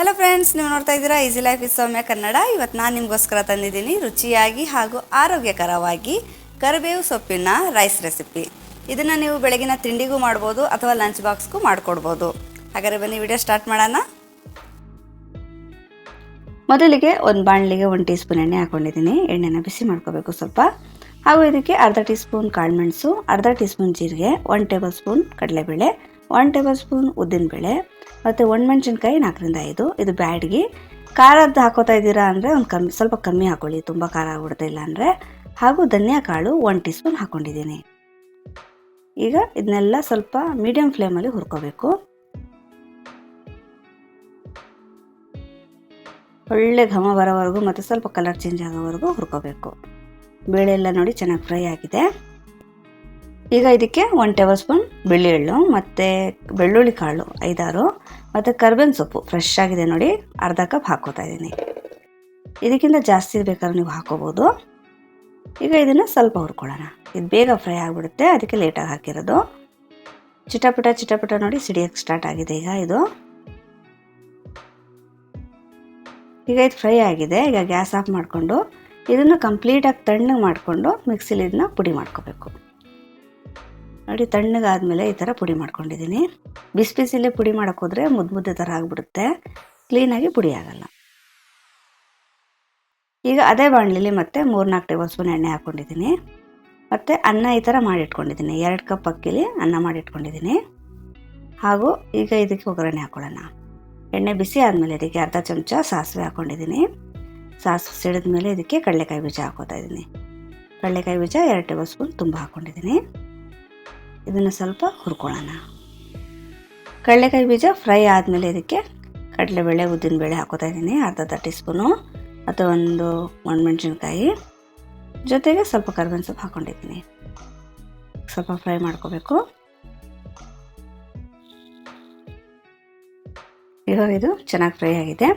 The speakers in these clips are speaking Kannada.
ಹಲೋ ಫ್ರೆಂಡ್ಸ್ ನೀವು ನೋಡ್ತಾ ಇದ್ದೀರಾ easy life is Soumya Kannada ಇವತ್ತು ನಾನು ನಿಮಗೋಸ್ಕರ ತಂದಿದ್ದೀನಿ ರುಚಿಯಾಗಿ ಹಾಗೂ ಆರೋಗ್ಯಕರವಾಗಿ ಕರಿಬೇವು ಸೊಪ್ಪಿನ ರೈಸ್ ರೆಸಿಪಿ ಇದನ್ನು ನೀವು ಬೆಳಗಿನ ತಿಂಡಿಗೂ ಮಾಡ್ಬೋದು ಅಥವಾ ಲಂಚ್ ಬಾಕ್ಸ್ಗೂ ಮಾಡಿಕೊಡ್ಬೋದು. ಹಾಗಾದರೆ ಬನ್ನಿ ವಿಡಿಯೋ ಸ್ಟಾರ್ಟ್ ಮಾಡೋಣ. ಮೊದಲಿಗೆ ಒಂದು ಬಾಣಲಿಗೆ ಒಂದು ಟೀ ಸ್ಪೂನ್ ಎಣ್ಣೆ ಹಾಕೊಂಡಿದ್ದೀನಿ. ಎಣ್ಣೆನ ಬಿಸಿ ಮಾಡ್ಕೋಬೇಕು ಸ್ವಲ್ಪ. ಹಾಗೂ ಇದಕ್ಕೆ ಅರ್ಧ ಟೀ ಸ್ಪೂನ್ ಕಾಳುಮೆಣಸು, ಅರ್ಧ ಟೀ ಸ್ಪೂನ್ ಜೀರಿಗೆ ಒನ್ ಟೇಬಲ್ ಸ್ಪೂನ್ ಕಡಲೆಬೇಳೆ ಒನ್ ಟೇಬಲ್ ಸ್ಪೂನ್ ಉದ್ದಿನಬೇಳೆ ಮತ್ತು ಒಣಮೆಣ್ಸಿನ್ಕಾಯಿ ನಾಲ್ಕರಿಂದ ಐದು. ಇದು ಬ್ಯಾಡ್ಗೆ. ಖಾರದ್ದು ಹಾಕೋತಾ ಇದ್ದೀರಾ ಅಂದರೆ ಒಂದು ಕಮ್ಮಿ, ಸ್ವಲ್ಪ ಕಮ್ಮಿ ಹಾಕೊಳ್ಳಿ. ತುಂಬ ಖಾರ ಆಗ್ಬಿಡುತ್ತೆ ಇಲ್ಲ ಅಂದರೆ. ಹಾಗೂ ಧನಿಯಾ ಕಾಳು ಒನ್ ಟೀ ಸ್ಪೂನ್ ಹಾಕ್ಕೊಂಡಿದ್ದೀನಿ ಈಗ ಇದನ್ನೆಲ್ಲ ಸ್ವಲ್ಪ ಮೀಡಿಯಮ್ ಫ್ಲೇಮಲ್ಲಿ ಹುರ್ಕೋಬೇಕು. ಒಳ್ಳೆ ಘಮ ಬರೋವರೆಗೂ ಮತ್ತು ಸ್ವಲ್ಪ ಕಲರ್ ಚೇಂಜ್ ಆಗೋವರೆಗೂ ಹುರ್ಕೋಬೇಕು. ಬೇಳೆ ಎಲ್ಲ ನೋಡಿ ಚೆನ್ನಾಗಿ ಫ್ರೈ ಆಗಿದೆ. ಈಗ ಇದಕ್ಕೆ ಒನ್ ಟೇಬಲ್ ಸ್ಪೂನ್ ಎಳ್ಳು ಮತ್ತು ಬೆಳ್ಳುಳ್ಳಿ ಕಾಳು ಐದಾರು. ಮತ್ತು ಕರ್ಬೇವಿನ ಸೊಪ್ಪು ಫ್ರೆಶ್ ಆಗಿದೆ ನೋಡಿ. ಅರ್ಧ ಕಪ್ ಹಾಕೋತಾ ಇದ್ದೀನಿ. ಇದಕ್ಕಿಂತ ಜಾಸ್ತಿ ಬೇಕಾದ್ರೆ ನೀವು ಹಾಕೋಬೋದು ಈಗ ಇದನ್ನು ಸ್ವಲ್ಪ ಹುರ್ಕೊಳ್ಳೋಣ. ಇದು ಬೇಗ ಫ್ರೈ ಆಗಿಬಿಡುತ್ತೆ. ಅದಕ್ಕೆ ಲೇಟಾಗಿ ಹಾಕಿರೋದು. ಚಿಟಪಟ ಚಿಟಪಟ ನೋಡಿ ಸಿಡಿಯೋಕ್ಕೆ ಸ್ಟಾರ್ಟ್ ಆಗಿದೆ ಈಗ ಇದು. ಈಗ ಇದು ಫ್ರೈ ಆಗಿದೆ. ಈಗ ಗ್ಯಾಸ್ ಆಫ್ ಮಾಡಿಕೊಂಡು ಇದನ್ನು ಕಂಪ್ಲೀಟಾಗಿ ತಣ್ಣಗೆ ಮಾಡಿಕೊಂಡು ಮಿಕ್ಸಿಲಿ ಇದನ್ನ ಪುಡಿ ಮಾಡ್ಕೋಬೇಕು. ನೋಡಿ, ತಣ್ಣಗಾದ್ಮೇಲೆ ಈ ಥರ ಪುಡಿ ಮಾಡ್ಕೊಂಡಿದ್ದೀನಿ. ಬಿಸಿ ಬಿಸಿಲೇ ಪುಡಿ ಮಾಡೋಕ್ಕೋದ್ರೆ ಮುದ್ದು ಮುದ್ದೆ ಥರ ಆಗಿಬಿಡುತ್ತೆ. ಕ್ಲೀನಾಗಿ ಪುಡಿ ಆಗಲ್ಲ. ಈಗ ಅದೇ ಬಾಣಲಿಲಿ ಮತ್ತೆ ಮೂರ್ನಾಲ್ಕು ಟೇಬಲ್ ಸ್ಪೂನ್ ಎಣ್ಣೆ ಹಾಕ್ಕೊಂಡಿದ್ದೀನಿ ಮತ್ತು ಅನ್ನ ಈ ಥರ ಮಾಡಿಟ್ಕೊಂಡಿದ್ದೀನಿ. ಎರಡು ಕಪ್ ಅಕ್ಕಿಲಿ ಅನ್ನ ಮಾಡಿಟ್ಕೊಂಡಿದ್ದೀನಿ. ಹಾಗೂ ಈಗ ಇದಕ್ಕೆ ಒಗ್ಗರಣೆ ಹಾಕ್ಕೊಳ್ಳೋಣ ಎಣ್ಣೆ ಬಿಸಿ ಆದಮೇಲೆ ಇದಕ್ಕೆ ಅರ್ಧ ಚಮಚ ಸಾಸಿವೆ ಹಾಕ್ಕೊಂಡಿದ್ದೀನಿ ಸಾಸಿವೆ ಸಿಡಿದ ಮೇಲೆ ಇದಕ್ಕೆ ಕಡಲೆಕಾಯಿ ಬೀಜ ಹಾಕೋತಾ ಇದ್ದೀನಿ. ಕಡಲೆಕಾಯಿ ಬೀಜ ಎರಡು ಟೇಬಲ್ ಸ್ಪೂನ್ ತುಂಬ ಹಾಕ್ಕೊಂಡಿದ್ದೀನಿ ಇದನ್ನು ಸ್ವಲ್ಪ ಹುರ್ಕೊಳ್ಳೋಣ. ಕಡಲೆಕಾಯಿ ಬೀಜ ಫ್ರೈ ಆದಮೇಲೆ ಇದಕ್ಕೆ ಕಡಲೆಬೇಳೆ, ಉದ್ದಿನಬೇಳೆ ಹಾಕೋತಾ ಇದ್ದೀನಿ, ಅರ್ಧ ಅರ್ಧ ಟೀ ಸ್ಪೂನು ಮತ್ತು ಒಂದು ಒಣಮೆಣ್ಸಿನ್ಕಾಯಿ. ಜೊತೆಗೆ ಸ್ವಲ್ಪ ಕರ್ಬೇವಿನ ಸೊಪ್ಪು ಹಾಕ್ಕೊಂಡಿದ್ದೀನಿ ಸ್ವಲ್ಪ ಫ್ರೈ ಮಾಡ್ಕೋಬೇಕು. ಇವಾಗ ಇದು ಚೆನ್ನಾಗಿ ಫ್ರೈ ಆಗಿದೆ.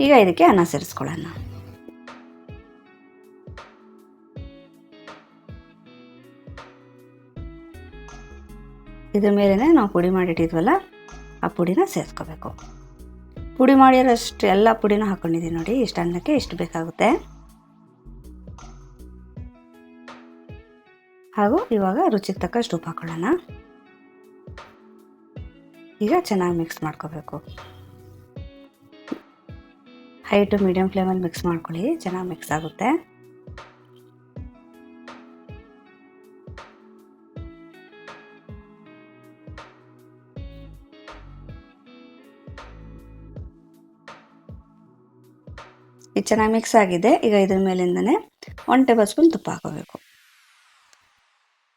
ಈಗ ಇದಕ್ಕೆ ಅನ್ನ ಸೇರಿಸ್ಕೊಳ್ಳೋಣ. ಇದ್ರ ಮೇಲೇ ನಾವು ಪುಡಿ ಮಾಡಿಟ್ಟಿದ್ವಲ್ಲ, ಆ ಪುಡಿನ ಸೇರಿಸ್ಕೋಬೇಕು. ಪುಡಿ ಮಾಡಿರೋಷ್ಟು ಎಲ್ಲ ಪುಡಿನ ಹಾಕ್ಕೊಂಡಿದ್ದೀನಿ ನೋಡಿ, ಇಷ್ಟು ಅನ್ನಕ್ಕೆ ಇಷ್ಟು ಬೇಕಾಗುತ್ತೆ. ಹಾಗೂ ಇವಾಗ ರುಚಿಗೆ ತಕ್ಕಷ್ಟು ಉಪ್ಪು ಹಾಕೊಳ್ಳೋಣ. ಈಗ ಚೆನ್ನಾಗಿ ಮಿಕ್ಸ್ ಮಾಡ್ಕೋಬೇಕು. ಹೈ ಟು ಮೀಡಿಯಮ್ ಫ್ಲೇಮಲ್ಲಿ ಮಿಕ್ಸ್ ಮಾಡ್ಕೊಳ್ಳಿ, ಚೆನ್ನಾಗಿ ಮಿಕ್ಸ್ ಆಗುತ್ತೆ. ಇದು ಚೆನ್ನಾಗಿ ಮಿಕ್ಸ್ ಆಗಿದೆ. ಈಗ ಇದ್ರ ಮೇಲಿಂದನೇ ಒನ್ ಟೇಬಲ್ ಸ್ಪೂನ್ ತುಪ್ಪ ಹಾಕೋಬೇಕು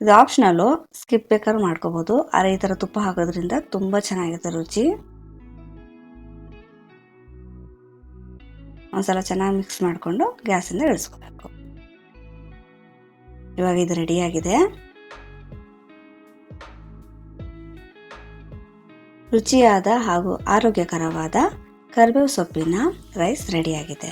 ಇದು ಆಪ್ಷನಲ್ಲು ಸ್ಕಿಪ್ ಬೇಕಾದ್ರೂ ಮಾಡ್ಕೋಬೋದು. ಆದರೆ ಈ ಥರ ತುಪ್ಪ ಹಾಕೋದ್ರಿಂದ ತುಂಬ ಚೆನ್ನಾಗಿರುತ್ತೆ ರುಚಿ. ಒಂದ್ಸಲ ಚೆನ್ನಾಗಿ ಮಿಕ್ಸ್ ಮಾಡಿಕೊಂಡು ಗ್ಯಾಸಿಂದ ಇಳಿಸ್ಕೋಬೇಕು. ಇವಾಗ ಇದು ರೆಡಿಯಾಗಿದೆ ರುಚಿಯಾದ ಹಾಗೂ ಆರೋಗ್ಯಕರವಾದ ಕರಿಬೇವು ಸೊಪ್ಪಿನ ರೈಸ್ ರೆಡಿಯಾಗಿದೆ